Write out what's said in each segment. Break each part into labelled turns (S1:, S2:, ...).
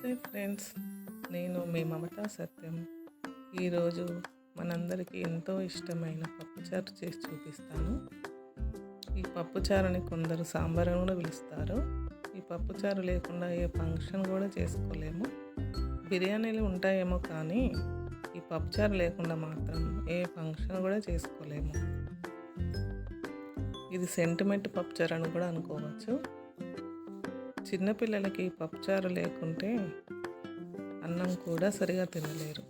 S1: నమస్తే ఫ్రెండ్స్ నేను మీ మమతా సత్యం. ఈరోజు మనందరికీ ఎంతో ఇష్టమైన పప్పుచారు చేసి చూపిస్తాను. ఈ పప్పుచారుని కొందరు సాంబార్ అని కూడా పిలుస్తారు. ఈ పప్పుచారు లేకుండా ఏ ఫంక్షన్ కూడా చేసుకోలేము. బిర్యానీలు ఉంటాయేమో కానీ ఈ పప్పుచారు లేకుండా మాత్రం ఏ ఫంక్షన్ కూడా చేసుకోలేము. ఇది సెంటిమెంట్ పప్పుచారు అని కూడా అనుకోవచ్చు. చిన్నపిల్లలకి పప్పుచారు లేకుంటే అన్నం కూడా సరిగా తినలేరు.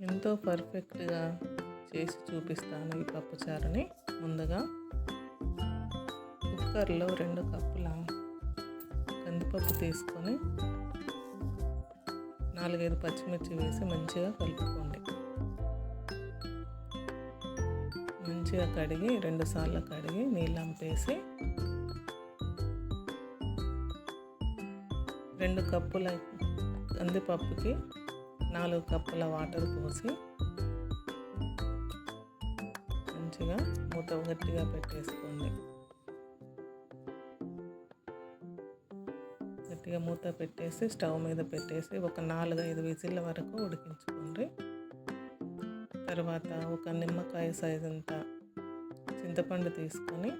S1: ఎంతో పర్ఫెక్ట్గా చేసి చూపిస్తాను ఈ పప్పుచారుని. ముందుగా కుక్కర్లో రెండు కప్పుల కందిపప్పు తీసుకొని నాలుగైదు పచ్చిమిర్చి వేసి మంచిగా కలుపుకోండి. మంచిగా కడిగి రెండు సార్లు కడిగి నీళ్ళు అంపేసి రెండు కప్పుల కందిపప్పుకి నాలుగు కప్పుల వాటర్ పోసి మంచిగా మూత గట్టిగా పెట్టేసుకోండి. గట్టిగా మూత పెట్టేసి స్టవ్ మీద పెట్టేసి ఒక నాలుగు ఐదు విజిల్ల వరకు ఉడికించుకోండి. తర్వాత ఒక నిమ్మకాయ సైజ్ అంతా చింతపండు తీసుకొని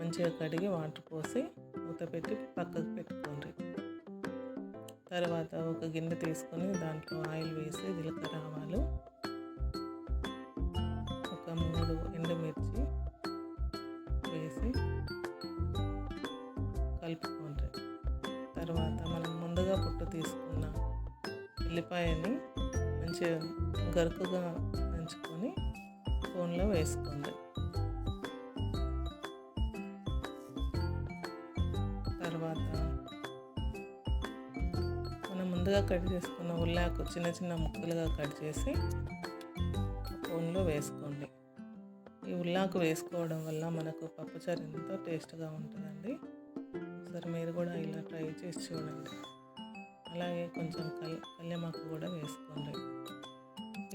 S1: మంచిగా కడిగి వాటర్ పోసి మూత పెట్టి పక్కకు పెట్టుకోండి. తర్వాత ఒక గిన్నె తీసుకొని దాంట్లో ఆయిల్ వేసి జీలకర్ర ఆవాలు ఒక మూడు ఎండుమిర్చి వేసి కలుపుకోండి. తర్వాత మనం ముందుగా పుట్టు తీసుకున్న ఉల్లిపాయని మంచిగా గరుకుగా దంచుకొని స్పూన్లో వేసుకోండి. తర్వాత మనం ముందుగా కట్ చేసుకున్న ఉల్లాకు చిన్న చిన్న ముక్కలుగా కట్ చేసి స్పూన్లో వేసుకోండి. ఈ ఉల్లాకు వేసుకోవడం వల్ల మనకు పప్పుచారు ఎంతో టేస్ట్గా ఉంటుందండి? ఒకసారి మీరు కూడా ఇలా ట్రై చేసి చూడండి. అలాగే కొంచెం కల్ కల్యమాకు కూడా వేసుకోండి.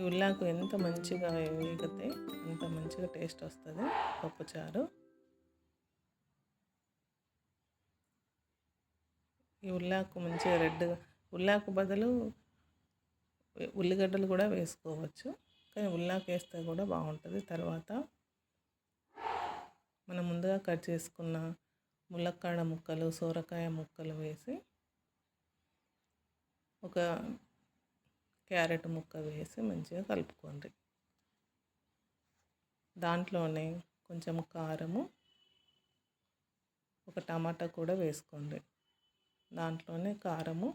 S1: ఈ ఉల్లాకు ఎంత మంచిగా వేగితే అంత మంచిగా టేస్ట్ వస్తుంది పప్పుచారు ఈ ఉల్లాకు మంచిగా రెడ్గా ఉల్లాకు బదులు ఉల్లిగడ్డలు కూడా వేసుకోవచ్చు. కానీ ఉల్లాకు వేస్తే కూడా బాగుంటుంది. తర్వాత మనం ముందుగా కట్ చేసుకున్న ములక్కాడ ముక్కలు సోరకాయ ముక్కలు వేసి ఒక క్యారెట్ ముక్క వేసి మంచిగా కలుపుకోండి. దాంట్లోనే కొంచెం కారము ఒక టమాటా కూడా వేసుకోండి. దాంట్లోనే కారము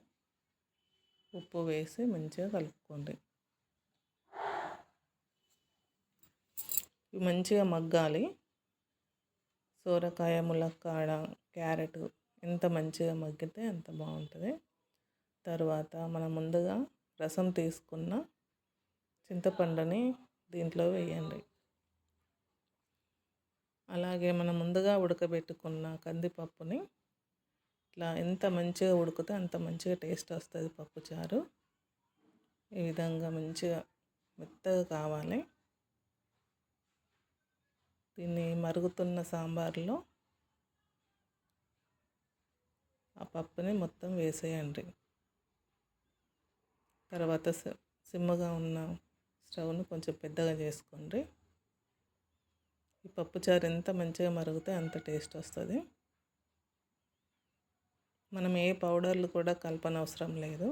S1: ఉప్పు వేసి మంచిగా కలుపుకోండి. మంచిగా మగ్గాలి. సోరకాయ ములక్కాడ క్యారెట్ ఎంత మంచిగా మగ్గితే అంత బాగుంటుంది. తర్వాత మనం ముందుగా రసం తీసుకున్న చింతపండుని దీంట్లో వేయండి. అలాగే మనం ముందుగా ఉడకబెట్టుకున్న కందిపప్పుని ఇట్లా ఎంత మంచిగా ఉడికితే అంత మంచిగా టేస్ట్ వస్తుంది పప్పుచారు ఈ విధంగా మంచిగా మెత్తగా కావాలి. దీన్ని మరుగుతున్న సాంబార్లో ఆ పప్పుని మొత్తం వేసేయండి. తర్వాత సిమ్మగా ఉన్న స్టవ్ను కొంచెం పెద్దగా చేసుకోండి. ఈ పప్పుచారు ఎంత మంచిగా మరుగుతే అంత టేస్ట్ వస్తుంది. మనం ఏ పౌడర్లు కూడా కలపనవసరం లేదు.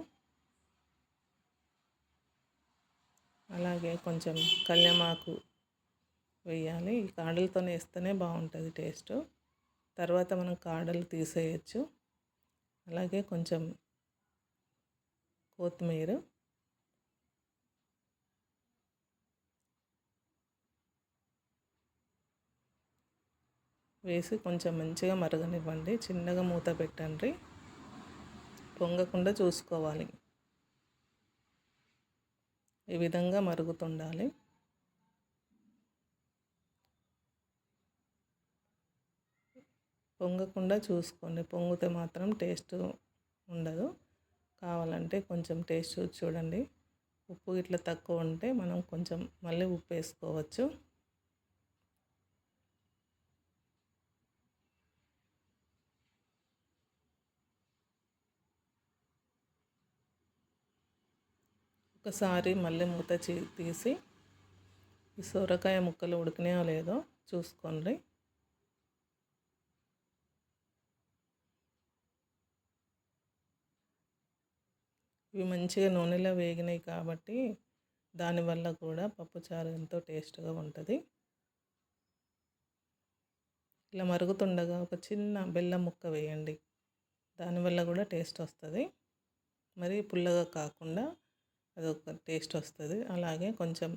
S1: అలాగే కొంచెం కళ్యమాకు వేయాలి. ఈ కాడలతో వేస్తేనే బాగుంటుంది టేస్ట్. తర్వాత మనం కాడలు తీసేయచ్చు. అలాగే కొంచెం కొత్తిమీర. వేసి కొంచెం మంచిగా మరగనివ్వండి. చిన్నగా మూత పెట్టండి. పొంగకుండా చూసుకోవాలి. ఈ విధంగా మరుగుతుండాలి. పొంగకుండా చూసుకోండి. పొంగితే మాత్రం టేస్ట్ ఉండదు. కావాలంటే కొంచెం టేస్ట్ చూడండి. ఉప్పు ఇట్లా తక్కువ ఉంటే మనం కొంచెం మళ్ళీ ఉప్పు వేసుకోవచ్చు. ఒకసారి మళ్ళీ మూత చీ- తీసి ఈ సొరకాయ ముక్కలు ఉడికినాయో లేదో చూసుకోండి. ఇవి మంచిగా నూనెలో వేగినాయి కాబట్టి దానివల్ల కూడా పప్పుచారు ఎంతో టేస్ట్గా ఉంటుంది. ఇలా మరుగుతుండగా ఒక చిన్న బెల్లం ముక్క వేయండి. దానివల్ల కూడా టేస్ట్ వస్తుంది. మరి పుల్లగా కాకుండా అదొక టేస్ట్ వస్తుంది. అలాగే కొంచెం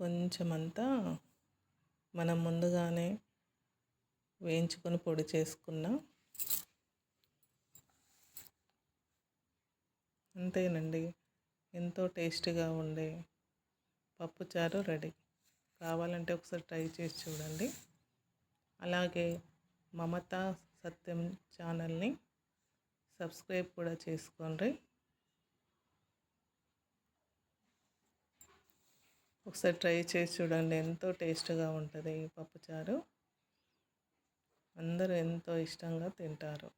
S1: కొంచెం అంతా మనం ముందుగానే వేయించుకొని పొడి చేసుకున్న అంతేనండి. ఎంతో టేస్టీగా ఉండే పప్పుచారు రెడీ. కావాలంటే ఒకసారి ట్రై చేసి చూడండి. అలాగే మమతా సత్యం ఛానల్ని సబ్స్క్రైబ్ కూడా చేసుకోండి. ఒకసారి ట్రై చేసి చూడండి ఎంతో టేస్ట్గా ఉంటుంది ఈ పప్పుచారు. అందరూ ఎంతో ఇష్టంగా తింటారు.